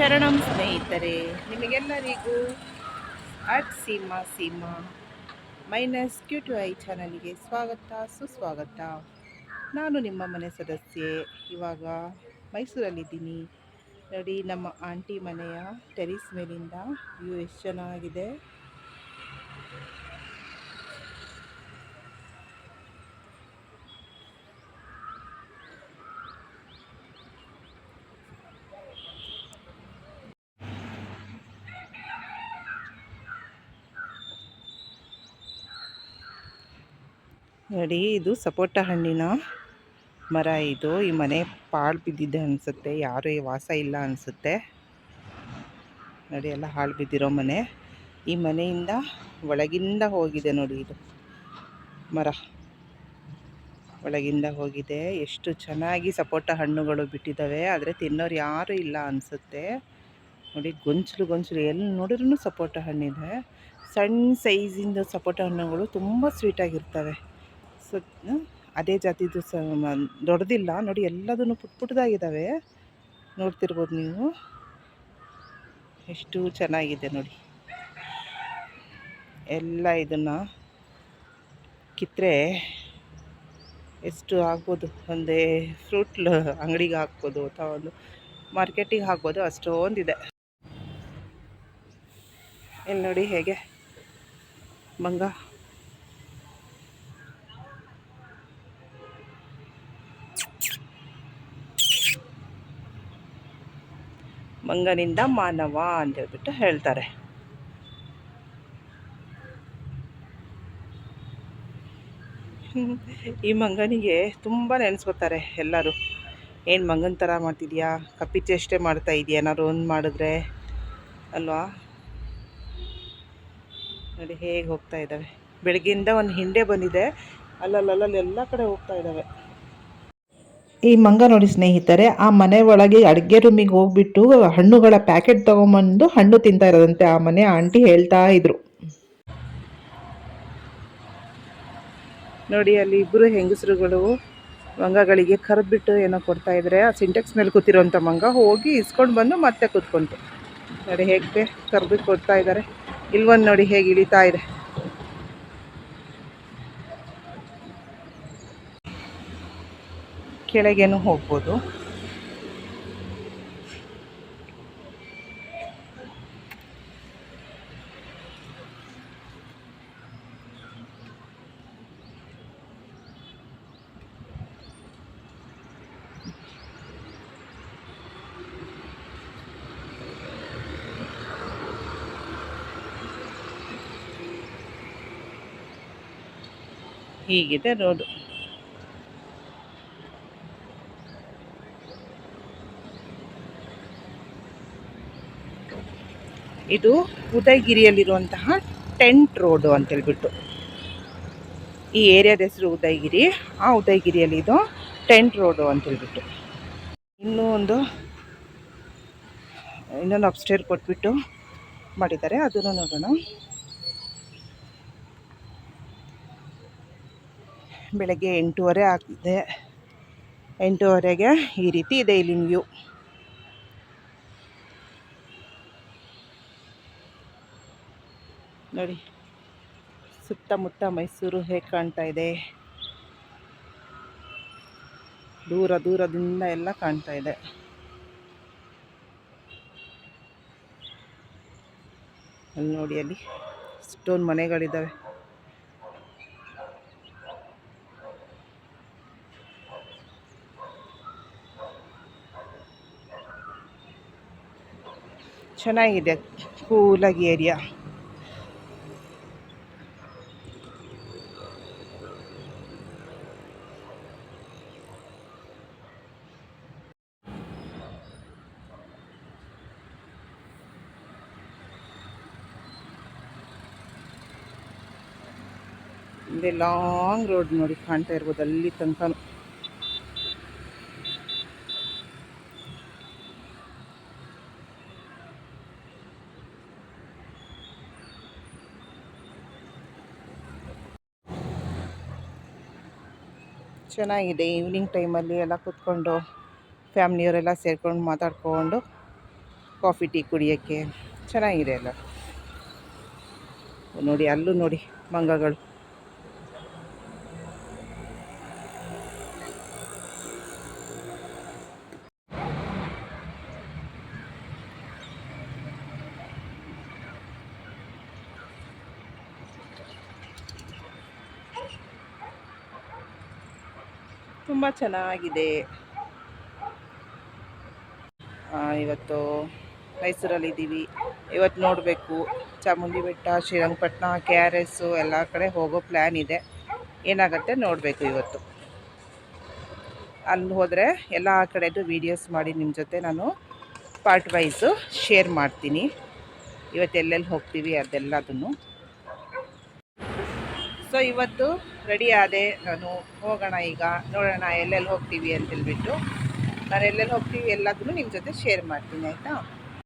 ಶರಣಂ ಸ್ನೇಹಿತರೆ, ನಿಮಗೆಲ್ಲರಿಗೂ at Seema Seema minus Q two I ಚಾನಲ್ಗೆ ಸ್ವಾಗತ, ಸುಸ್ವಾಗತ. ನಾನು ನಿಮ್ಮ ಮನೆ ಸದಸ್ಯೆ, ಇವಾಗ ಮೈಸೂರಲ್ಲಿದ್ದೀನಿ. ನೋಡಿ, ನಮ್ಮ ಆಂಟಿ ಮನೆಯ ಟೆರಿಸ್ ಮೇಲಿಂದ ವ್ಯೂ ಎಷ್ಟು ಚೆನ್ನಾಗಿದೆ. ನೋಡಿ, ಇದು ಸಪೋಟ ಹಣ್ಣಿನ ಮರ ಇದು. ಈ ಮನೆ ಪಾಳು ಬಿದ್ದಿದೆ ಅನಿಸುತ್ತೆ. ಯಾರೂ ವಾಸ ಇಲ್ಲ ಅನಿಸುತ್ತೆ. ನೋಡಿ, ಎಲ್ಲ ಹಾಳು ಬಿದ್ದಿರೋ ಮನೆ. ಈ ಮನೆಯಿಂದ ಒಳಗಿಂದ ಹೋಗಿದೆ ನೋಡಿ ಇದು ಮರ. ಒಳಗಿಂದ ಹೋಗಿದೆ. ಎಷ್ಟು ಚೆನ್ನಾಗಿ ಸಪೋಟ ಹಣ್ಣುಗಳು ಬಿಟ್ಟಿದ್ದಾವೆ. ಆದರೆ ತಿನ್ನೋರು ಯಾರೂ ಇಲ್ಲ ಅನಿಸುತ್ತೆ. ನೋಡಿ, ಗೊಂಚಲು ಗೊಂಚಲು ಎಲ್ಲಿ ನೋಡಿದ್ರೂ ಸಪೋಟ ಹಣ್ಣಿದೆ. ಸಣ್ಣ ಸೈಜಿಂದ ಸಪೋಟ ಹಣ್ಣುಗಳು ತುಂಬ ಸ್ವೀಟಾಗಿರ್ತವೆ ಸೊ ಅದೇ ಜಾತಿದು ಸ ದೊಡ್ಡದಿಲ್ಲ. ನೋಡಿ, ಎಲ್ಲದನ್ನು ಪುಟ್ ಪುಟ್ಟದಾಗಿದ್ದಾವೆ ನೋಡ್ತಿರ್ಬೋದು ನೀವು. ಎಷ್ಟು ಚೆನ್ನಾಗಿದೆ ನೋಡಿ. ಎಲ್ಲ ಇದನ್ನು ಕಿತ್ತರೆ ಎಷ್ಟು ಆಗ್ಬೋದು ಒಂದೇ ಫ್ರೂಟ್ ಅಂಗಡಿಗೆ ಹಾಕ್ಬೋದು ಅಥವಾ ಒಂದು ಮಾರ್ಕೆಟಿಗೆ ಹಾಕ್ಬೋದು. ಅಷ್ಟೊಂದಿದೆ. ಇಲ್ಲಿ ನೋಡಿ ಹೇಗೆ ಮಂಗ ಮಂಗನಿಂದ ಮಾನವ ಅಂತ ಹೇಳ್ಬಿಟ್ಟು ಹೇಳ್ತಾರೆ. ಈ ಮಂಗನಿಗೆ ತುಂಬ ನೆನೆಸ್ಕೋತಾರೆ ಎಲ್ಲರೂ. ಏನು ಮಂಗನ ಥರ ಮಾಡ್ತಿದ್ಯಾ? ಕಪ್ಪಿ ಚೇಷ್ಟೆ ಮಾಡ್ತಾ ಇದೆಯಾ? ಏನಾದ್ರು ಒಂದು ಮಾಡಿದ್ರೆ? ಅಲ್ವಾ? ನೋಡಿ ಹೇಗೆ ಹೋಗ್ತಾ ಇದ್ದಾವೆ ಬೆಳಗ್ಗೆಯಿಂದ ಒಂದು ಹಿಂಡೆ ಬಂದಿದೆ. ಅಲ್ಲಲ್ಲಲ್ಲಿ ಎಲ್ಲ ಕಡೆ ಹೋಗ್ತಾ ಇದ್ದಾವೆ ಈ ಮಂಗ ನೋಡಿ ಸ್ನೇಹಿತರೆ, ಆ ಮನೆ ಒಳಗೆ ಅಡುಗೆ ರೂಮಿಗೆ ಹೋಗ್ಬಿಟ್ಟು ಹಣ್ಣುಗಳ ಪ್ಯಾಕೆಟ್ ತೊಗೊಂಬಂದು ಹಣ್ಣು ತಿಂತಾ ಇರೋದಂತೆ ಆ ಮನೆ ಆಂಟಿ ಹೇಳ್ತಾ ಇದ್ರು. ನೋಡಿ, ಅಲ್ಲಿ ಇಬ್ಬರು ಹೆಂಗಸರುಗಳು ಮಂಗಗಳಿಗೆ ಕರೆದ್ಬಿಟ್ಟು ಏನೋ ಕೊಡ್ತಾ ಇದ್ರೆ, ಆ ಸಿಂಟೆಕ್ಸ್ ಮೇಲೆ ಕೂತಿರೋಂಥ ಮಂಗ ಹೋಗಿ ಇಸ್ಕೊಂಡು ಬಂದು ಮತ್ತೆ ಕೂತ್ಕೊಂತು ನೋಡಿ, ಹೇಗೆ ಕರೆದು ಕೊಡ್ತಾ ಇದ್ದಾರೆ ಇಲ್ವೊಂದು ನೋಡಿ, ಹೇಗೆ ಇಳಿತಾ ಇದೆ. ಕೆಳಗೇನು ಹೋಗ್ಬೋದು. ಹೀಗಿದೆ ರೋಡು. ಇದು ಉದಯಗಿರಿಯಲ್ಲಿರುವಂತಹ ಟೆಂಟ್ ರೋಡು ಅಂತೇಳ್ಬಿಟ್ಟು. ಈ ಏರಿಯಾದ ಹೆಸರು ಉದಯಗಿರಿ. ಆ ಉದಯಗಿರಿಯಲ್ಲಿ ಇದು ಟೆಂಟ್ ರೋಡು ಅಂತೇಳ್ಬಿಟ್ಟು. ಇನ್ನೂ ಒಂದು, ಇನ್ನೊಂದು ಅಪ್ಸ್ಟೇರ್ ಕೊಟ್ಬಿಟ್ಟು ಮಾಡಿದ್ದಾರೆ. ಅದನ್ನು ನೋಡೋಣ. ಬೆಳಗ್ಗೆ ಎಂಟೂವರೆ ಆಗ್ತಿದೆ. ಎಂಟೂವರೆಗೆ ಈ ರೀತಿ ಇದೆ ಇಲ್ಲಿನ ವ್ಯೂ ನೋಡಿ, ಸುತ್ತಮುತ್ತ ಮೈಸೂರು ಹೇಗೆ ಕಾಣ್ತಾ ಇದೆ. ದೂರ ದೂರದಿಂದ ಎಲ್ಲ ಕಾಣ್ತಾ ಇದೆ. ಅಲ್ಲಿ ನೋಡಿ, ಅಲ್ಲಿ ಸ್ಟೋನ್ ಮನೆಗಳಿದ್ದಾವೆ ಚೆನ್ನಾಗಿದೆ, ಕೂಲಾಗಿ ಏರಿಯಾ. ಇದೆ ಲಾಂಗ್ ರೋಡ್ ನೋಡಿ ಕಾಣ್ತಾ ಇರ್ಬೋದು ಅಲ್ಲಿ ತನಕ. ಚೆನ್ನಾಗಿದೆ ಈವ್ನಿಂಗ್ ಟೈಮಲ್ಲಿ ಎಲ್ಲ ಕೂತ್ಕೊಂಡು ಫ್ಯಾಮ್ಲಿಯವರೆಲ್ಲ ಸೇರ್ಕೊಂಡು ಮಾತಾಡ್ಕೊಂಡು ಕಾಫಿ ಟೀ ಕುಡಿಯೋಕ್ಕೆ. ಚೆನ್ನಾಗಿದೆ ಎಲ್ಲ. ನೋಡಿ, ಅಲ್ಲೂ ನೋಡಿ ಮಂಗಗಳು. ತುಂಬ ಚೆನ್ನಾಗಿದೆ. ಇವತ್ತು ಮೈಸೂರಲ್ಲಿದ್ದೀವಿ ಇವತ್ತು ನೋಡಬೇಕು. ಚಾಮುಂಡಿ ಬೆಟ್ಟ ಶ್ರೀರಂಗಪಟ್ಟಣ ಕೆ ಆರ್ ಎಸ್ಸು ಎಲ್ಲ ಕಡೆ ಹೋಗೋ ಪ್ಲ್ಯಾನ್ ಇದೆ. ಏನಾಗುತ್ತೆ ನೋಡಬೇಕು ಇವತ್ತು. ಅಲ್ಲಿ ಹೋದರೆ ಎಲ್ಲ ಕಡೆದು ವೀಡಿಯೋಸ್ ಮಾಡಿ ನಿಮ್ಮ ಜೊತೆ ನಾನು ಪಾರ್ಟ್ ವೈಸು ಶೇರ್ ಮಾಡ್ತೀನಿ. ಇವತ್ತು ಎಲ್ಲೆಲ್ಲಿ ಹೋಗ್ತೀವಿ ಅದೆಲ್ಲದನ್ನು. ಸೊ ಇವತ್ತು ರೆಡಿ ಆದೆ ನಾನು. ಹೋಗೋಣ ಈಗ. ನೋಡೋಣ ಎಲ್ಲೆಲ್ಲಿ ಹೋಗ್ತೀವಿ ಅಂತ ಹೇಳ್ಬಿಟ್ಟು ನಾನು ಎಲ್ಲೆಲ್ಲಿ ಹೋಗ್ತೀವಿ ಎಲ್ಲದನ್ನು ನಿಮ್ಮ ಜೊತೆ ಶೇರ್ ಮಾಡ್ತೀನಿ, ಆಯಿತಾ?